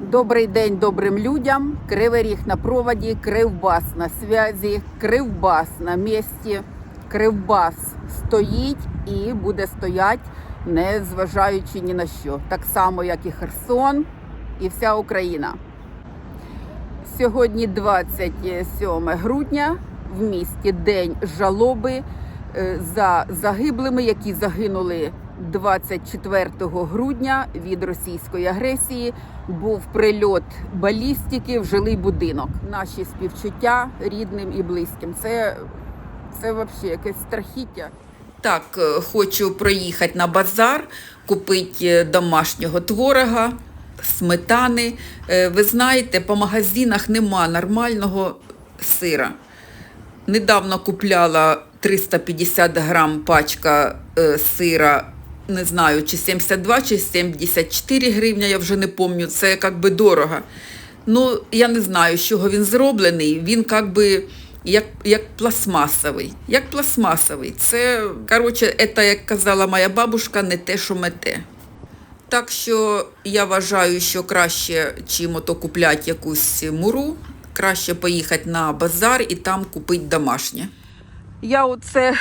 Добрий день добрим людям. Кривий ріг на проводі, Кривбас на связі, Кривбас на місці. Кривбас стоїть і буде стоять, не зважаючи ні на що. Так само, як і Херсон, і вся Україна. Сьогодні 27 грудня в місті День жалоби е, за загиблими, які загинули 24 грудня від російської агресії. Був прильот балістики в жилий будинок. Наші співчуття рідним і близьким. Це, це взагалі якесь страхіття. Так, е, хочу проїхати на базар, купити домашнього творога, сметани. Е, Ви знаєте, по магазинах нема нормального сира. Недавно купляла 350 грам пачка е, сира, не знаю, чи 72, чи 74 гривня, я вже не пам'ятаю, це як би дорого. Ну, я не знаю, з чого він зроблений. Він як би як, як пластмасовий. Як пластмасовий. Це, коротше, це, як казала моя бабушка, не те, що мете. Так що я вважаю, що краще, чим ото купляти якусь муру, краще поїхати на базар і там купити домашнє. Я оце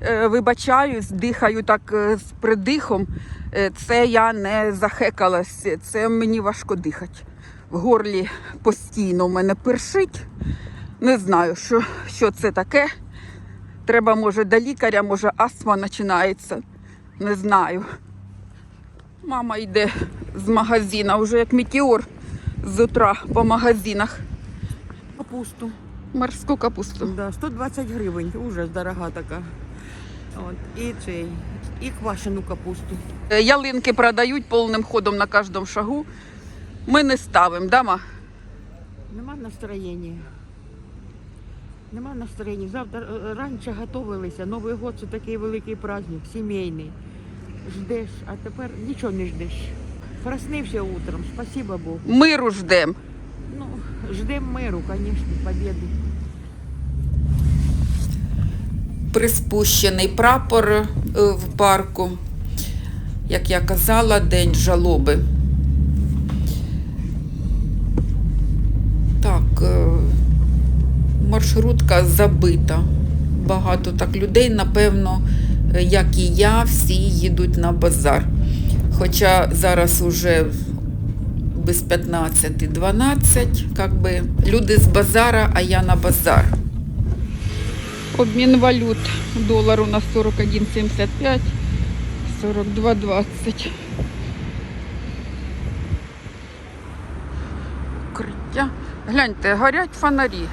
вибачаюсь, дихаю так е, з придихом. Е, Це я не захекалась, це мені важко дихати. В горлі постійно в мене першить. Не знаю, що, що це таке. Треба, може, до лікаря, може, астма починається. Не знаю. Мама йде з магазина, вже як метеор з утра по магазинах. Капусту. Морську капусту. Да, 120 гривень, уже дорога така. От, і цей, і квашену капусту. Е, Ялинки продають повним ходом на кожному шагу. Ми не ставимо, да, ма? Нема настроєння. Нема настроєння. Завтра е, раніше готувалися. Новий год це такий великий праздник, сімейний. Ждеш, а тепер нічого не ждеш. Проснився утром, спасибо Богу. Миру ждемо. Ну, ждемо миру, звісно, побіди. Приспущений прапор е, в парку. Як я казала, день жалоби. Так, е, маршрутка забита. Багато так людей, напевно, е, як і я, всі їдуть на базар. Хоча зараз уже без 15-12, як люди з базара, а я на базар. Обмін валют долар у нас 41,75, 42,20. Укриття. Гляньте, горять фонарі.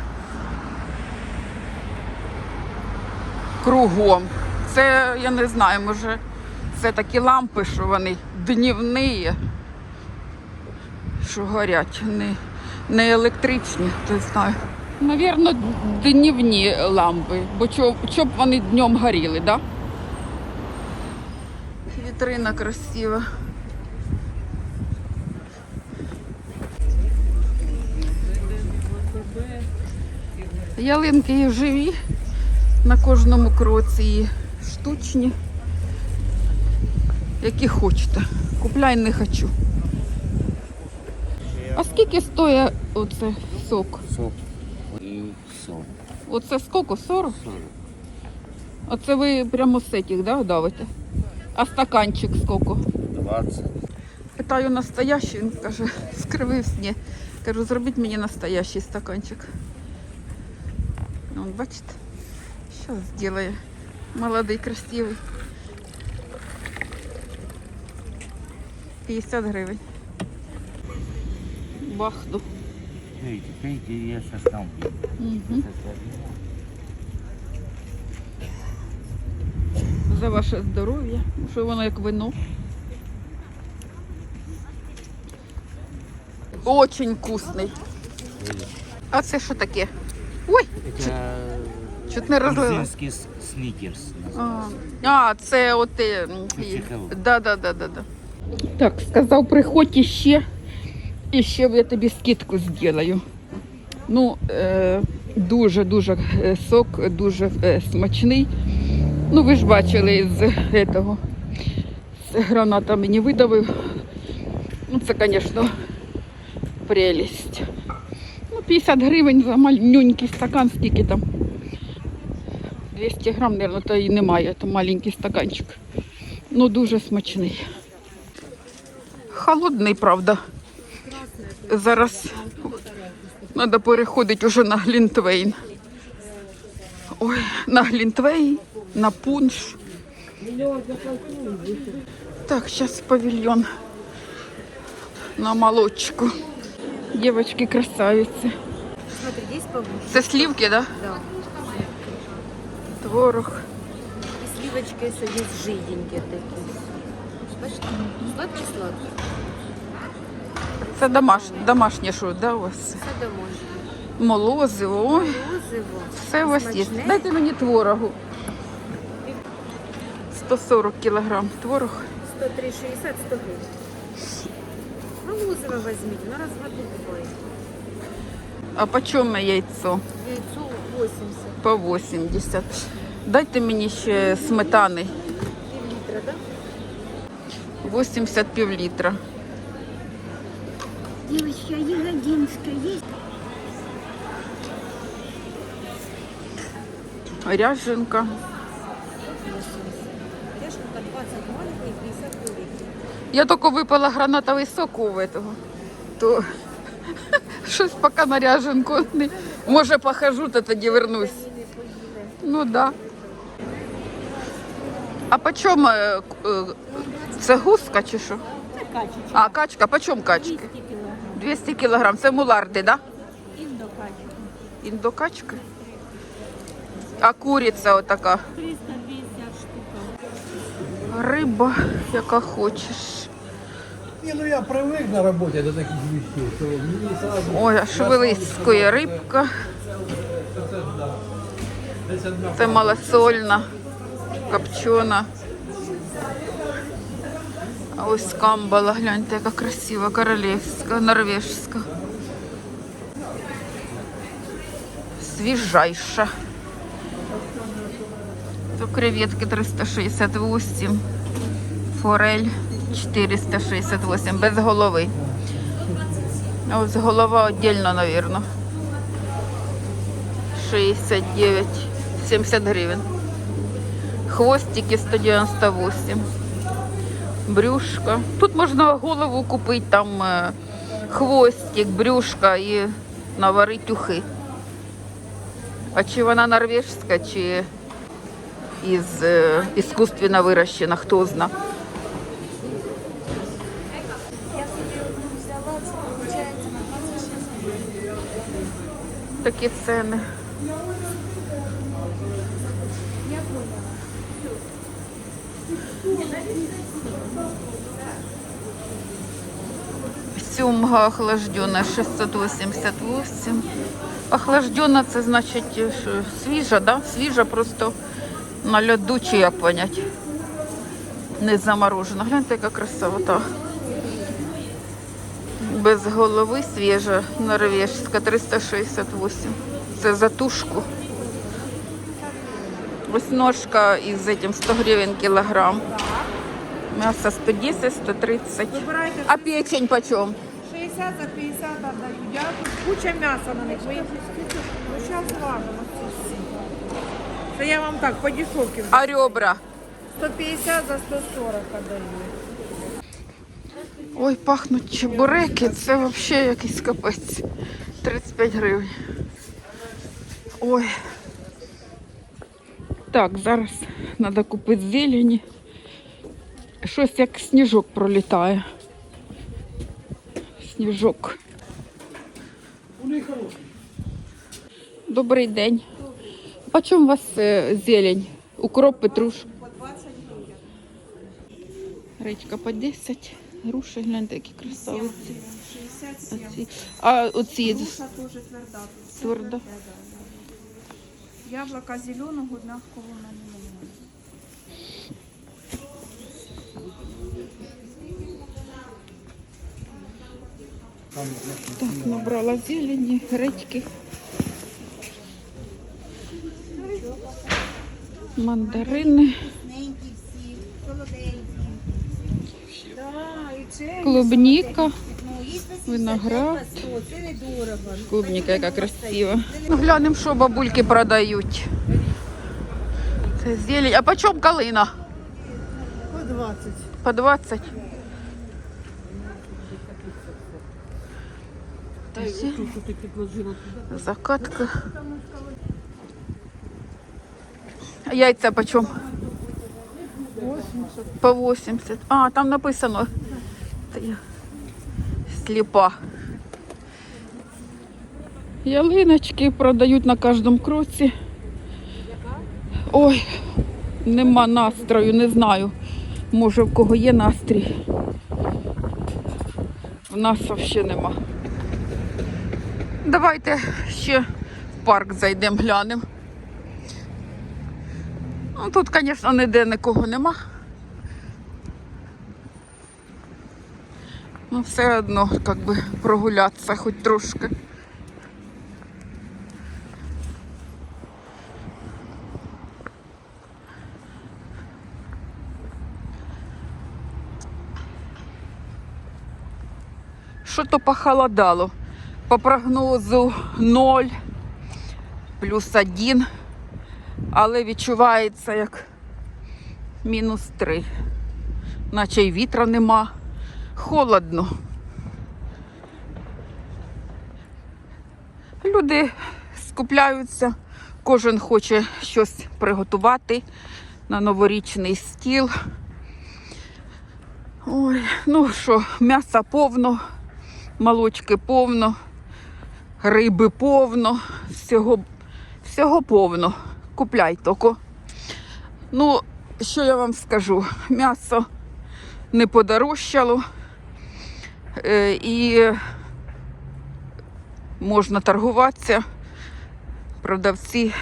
Кругом. Це, я не знаю, може, це такі лампи, що вони днівні, що горять, не, не електричні, не знаю. Навірно, днівні лампи, бо щоб вони днем горіли, да? Вітрина красива. Ялинки є живі, на кожному кроці і штучні, які хочете. Купляй не хочу. А скільки стоїть оце? Сок сок. Оце скільки? 40? 40. Оце ви прямо з цих, да, давите? А стаканчик скільки? 20. Питаю настоящий, він каже, скривився. Ні. Кажу, зробіть мені настоящий стаканчик. Вон, бачите? Зараз зробить. Молодий, красивий. 50 гривень. Бахну. Пейте, пейте, я сейчас там пью. Угу. За ваше здоров'я. Що воно як вино. Очень вкусний. А це що таке? Ой, Это чуть не розлила. грузинский с- сникерс А, называется. а, це от е, м, і- Чехол. да, да, да, да, да. Так, сказав, приходь іще, і ще я тобі скидку зроблю. Ну, е, дуже дуже е, сок, дуже е, смачний. Ну, ви ж бачили з этого. З граната мені видавив. Ну, це, звісно, прелість. Ну, 50 гривень за маленький стакан, скільки там. 200 грам, мабуть, то і немає, то маленький стаканчик. Ну, дуже смачний. Холодний, правда. Зараз треба переходити вже на глінтвейн. Ой, на глінтвейн, на пунш. Так, сейчас павильон на молочку. Здесь повыше. Це сливки, да? Да. Творог. И сливочки есть жиденькие такие. Бачите? Сладкий-сладкий. Це домаш... домашнє що, да, у вас? Все домашнє. Молозиво. Ой, Морозиво. все у вас є. Смачне. Дайте мені творогу. 140 кілограм творог. 103,60, 100 гривен. Морозиво возьмите, на раз в году бывает. А по чому яйцо? Яйцо 80. По 80. Дайте мені ще сметани. Пів літра, да? 80 пів літра. Девочки, ягодинская есть? Ряженка. Ряженка 20 маленьких, 50 великих. Я тільки випила гранатовий сок у этого. То щось поки на ряженку. Не... Може похожу, то тоді вернусь. Ну да. А по чому е, к- е, це гуска чи що? Це качечка. А, качка, по чому качки? 200 килограмм. 200 кілограм. Це муларди, да? Индокачка. Індокачка. А куриця отака. 350 штука. Риба, яка хочеш. Не, ну я привык на работе до таких вещей, что мне сразу... Ой, а шевелицької рибка. Це малосольна, копчена. А ось камбала, гляньте, яка красива, королівська, норвежська. Свіжайша. То креветки 368, форель 468, без голови. А ось голова віддільно, мабуть. 69, 70 гривен. Хвостики 198. Брюшка. Тут можна голову купити, там е, хвостик, брюшка і наварити ухи. А чи вона норвежська, чи із е, іскусственно вирощена, хто зна. Такі ціни. Сьомга охлаждена 688. Охлаждена це значить свіжа, да? Свіжа просто на льоду чи як понять. Не заморожена. Гляньте, яка красота. Без голови свіжа, норвежська 368. Це за тушку. Ось ножка із этим 100 гривень кілограм. М'ясо 110, 130. А печень почем? 60 за 50 отдаю. Я тут куча мяса на них. Ну, зараз важимо ці всі. Це я вам так по дешевке. А ребра? 150 за 140 отдаю. Ой, пахнуть чебуреки, це взагалі якийсь капець. 35 гривень. Ой. Так, зараз треба купити зелені. Щось як сніжок пролітає. Сніжок. Добрий день. По чому у вас е, зелень? Укроп, Петруш. По петрушка? Речка по 10, груші, гляньте, які красавиці. 67. А оці Груша тоже тверда. тут. Яблоко зеленого мягкого на немає. Так, набрала зелені, редьки. Мандарини, Да, клубніка. Виноград. Клубника яка красива. Ну, глянемо, що бабульки продають. Це зелень. А по чому калина? По 20. По 20. Закатка. А яйця по чому? По 80. А, там написано. Сліпа. Ялиночки продають на кожному кроці. Ой, нема настрою, не знаю. Може в кого є настрій. В нас взагалі нема. Давайте ще в парк зайдемо, глянемо. Ну, тут, звісно, ніде нікого нема. Ну, все одно, як би, прогулятися хоч трошки. Що то похолодало. По прогнозу 0 плюс 1, але відчувається як мінус 3. Наче й вітра нема. Холодно. Люди скупляються, кожен хоче щось приготувати на новорічний стіл. Ой, ну що, м'яса повно, молочки повно, риби повно, всього, всього повно. Купляй тільки. Ну, що я вам скажу? М'ясо не подорожчало і можна торгуватися. Продавці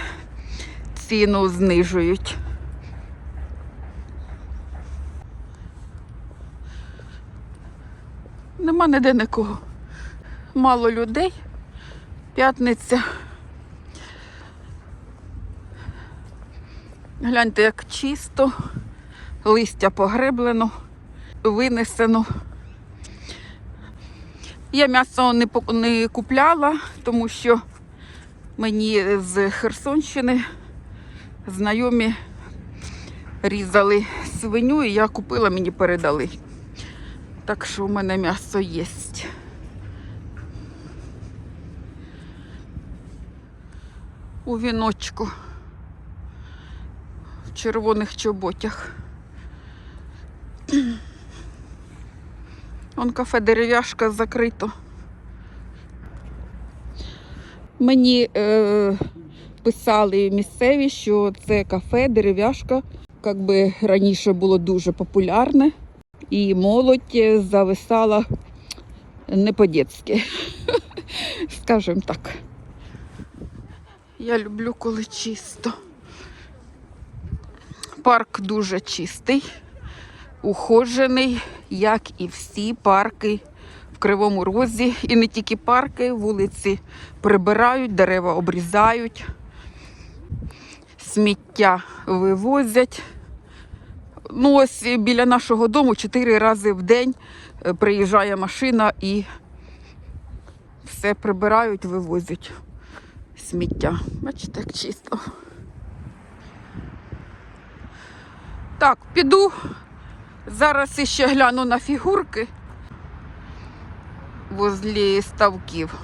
ціну знижують. Нема ніде нікого. Мало людей. П'ятниця. Гляньте, як чисто, листя погреблено, винесено. Я м'ясо не, не купляла, тому що мені з Херсонщини знайомі різали свиню, і я купила, мені передали. Так що у мене м'ясо є. У віночку. В червоних чоботях. Он кафе дерев'яшка закрито. Мені е, писали місцеві, що це кафе дерев'яшка, як би раніше було дуже популярне, і молодь е, зависала не по-дєцьки, скажімо так. Я люблю, коли чисто. Парк дуже чистий, уходжений, як і всі парки в Кривому Розі. І не тільки парки, вулиці прибирають, дерева обрізають, сміття вивозять. Ну, ось біля нашого дому чотири рази в день е, приїжджає машина і все прибирають, вивозять сміття. Бачите, як чисто. Так, піду. Зараз іще гляну на фігурки возле ставків.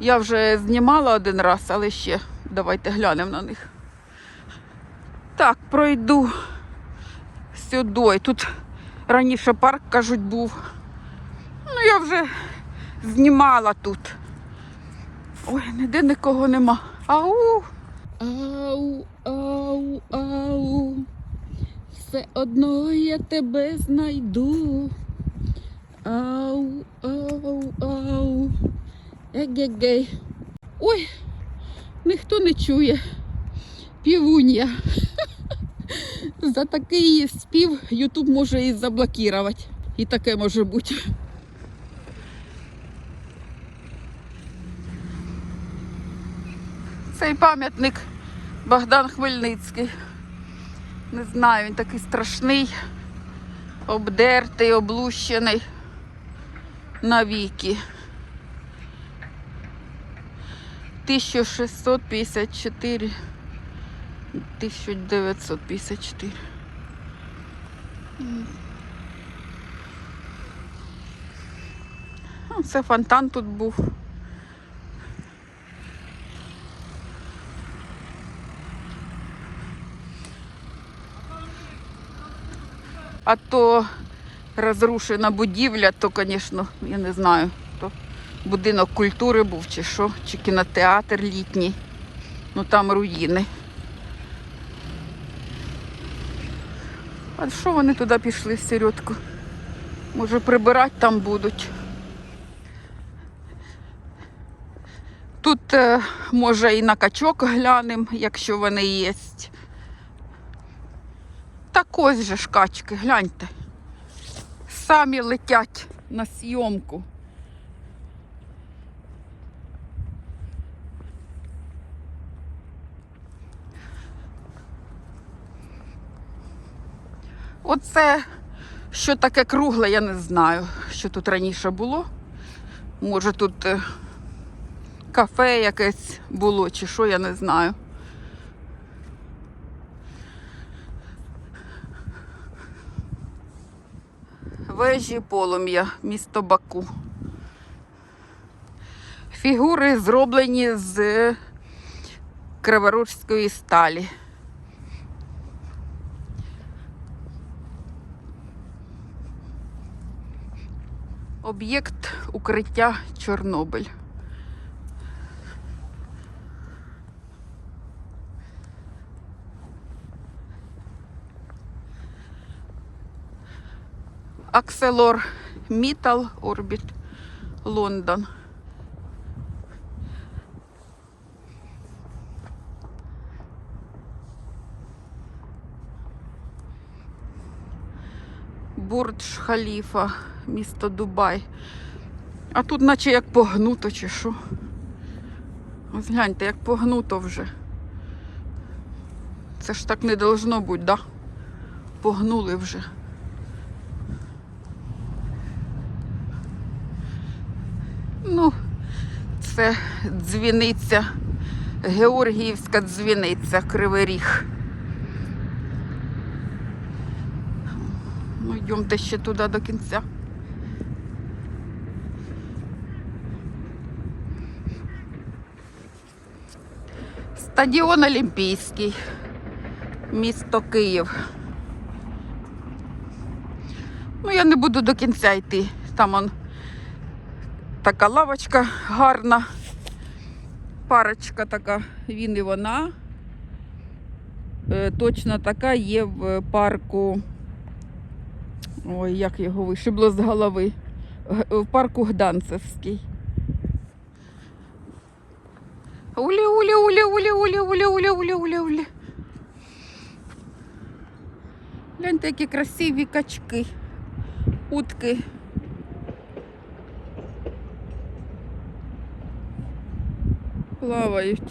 Я вже знімала один раз, але ще давайте глянемо на них. Так, пройду сюди. Тут раніше парк, кажуть, був. Ну, я вже знімала тут. Ой, ніде нікого нема. Ау! Ау, ау, ау. Все одно я тебе знайду. Ау, ау, ау. Егегей. Ой, ніхто не чує. Півунья. За такий спів Ютуб може і заблокувати. І таке може бути. Цей пам'ятник Богдан Хмельницький. Не знаю, він такий страшний. Обдертий, облущений навіки. 1654 1954 М. Ну, Це фонтан тут був. А то розрушена будівля, то, звісно, я не знаю, то будинок культури був чи що, чи кінотеатр літній. Ну там руїни. А що вони туди пішли середку? Може прибирати там будуть. Тут, е, може, і на качок глянемо, якщо вони є. Так ось же ж качки, гляньте. Самі летять на зйомку. Оце, що таке кругле, я не знаю, що тут раніше було. Може тут е, кафе якесь було, чи що, я не знаю. Вежі полум'я, місто Баку. Фігури зроблені з криворужської сталі. Об'єкт укриття Чорнобиль. Акселор Мітал Орбіт Лондон. Бурдж Халіфа, місто Дубай. А тут наче як погнуто чи що. Ось гляньте, як погнуто вже. Це ж так не должно бути, да? Погнули вже. Ну, це дзвіниця, Георгіївська дзвіниця, Кривий Ріг. Ну, йдемте ще туди до кінця. Стадіон Олімпійський, місто Київ. Ну, я не буду до кінця йти. Там он така лавочка гарна. Парочка така, він і вона. Е, Точно така є в парку. Ой, як його вишибло з голови. В парку Гданцевський. Улі, улі, улі, улі, улі, улі, улі, улі, улі, улі. Гляньте, які красиві качки, утки. Плавають.